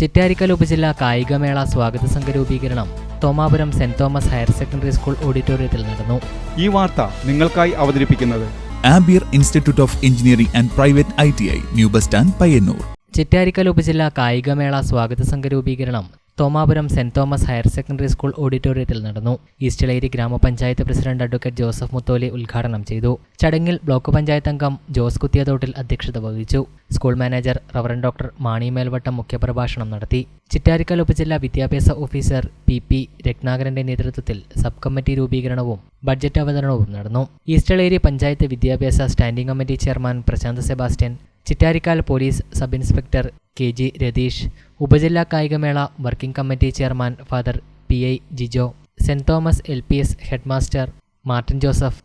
ചിറ്റാരിക്കൽ ഉപജില്ലാ കായികമേള സ്വാഗത സംഘ രൂപീകരണം. Thomapuram Saint Thomas higher secondary school ഓഡിറ്റോറിയത്തിൽ നടന്നു. ഈ വാർത്ത നിങ്ങൾക്കായി അവതരിപ്പിക്കുന്നത് ampere institute of engineering and private I T I new bus stand Payyanur. Chittarikkal ഉപജില്ലാ കായികമേള സ്വാഗത സംഘ രൂപീകരണം. Thomapuram Saint Thomas higher secondary school ഓഡിറ്റോറിയത്തിൽ നടന്നു. ഈസ്റ്റിളേരി ഗ്രാമപഞ്ചായത്ത് പ്രസിഡന്റ് അഡ്വക്കേറ്റ് ജോസഫ് മുത്തോലി ഉദ്ഘാടനം ചെയ്തു. ചടങ്ങിൽ ബ്ലോക്ക് പഞ്ചായത്ത് അംഗം ജോസ് കുത്തിയതോട്ടിൽ അധ്യക്ഷത വഹിച്ചു. School manager reverend doctor Mani Melvattam മുഖ്യപ്രഭാഷണം നടത്തി. ചിറ്റാരിക്കൽ ഉപജില്ലാ വിദ്യാഭ്യാസ ഓഫീസർ പി പി രത്നാകരന്റെ നേതൃത്വത്തിൽ സബ് കമ്മിറ്റി രൂപീകരണവും ബഡ്ജറ്റ് അവതരണവും നടന്നു. ഈസ്റ്റളേരി പഞ്ചായത്ത് വിദ്യാഭ്യാസ standing committee chairman Prashanth Sebastian Chittarikkal police sub inspector K G Ratheesh ഉപജില്ലാ കായികമേള working committee chairman father P I Jijo Saint Thomas L P S headmaster Martin Joseph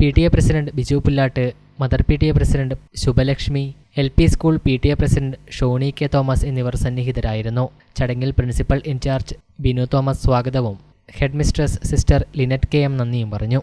P T A president Biju Pullattu mother P T A president Shubhalakshmi L P school P T A president Shoni K Thomas എന്നിവർ സന്നിഹിതരായിരുന്നു. ചടങ്ങിൽ principal in charge Binu Thomas സ്വാഗതവും headmistress sister Linet K M നന്ദിയും പറഞ്ഞു.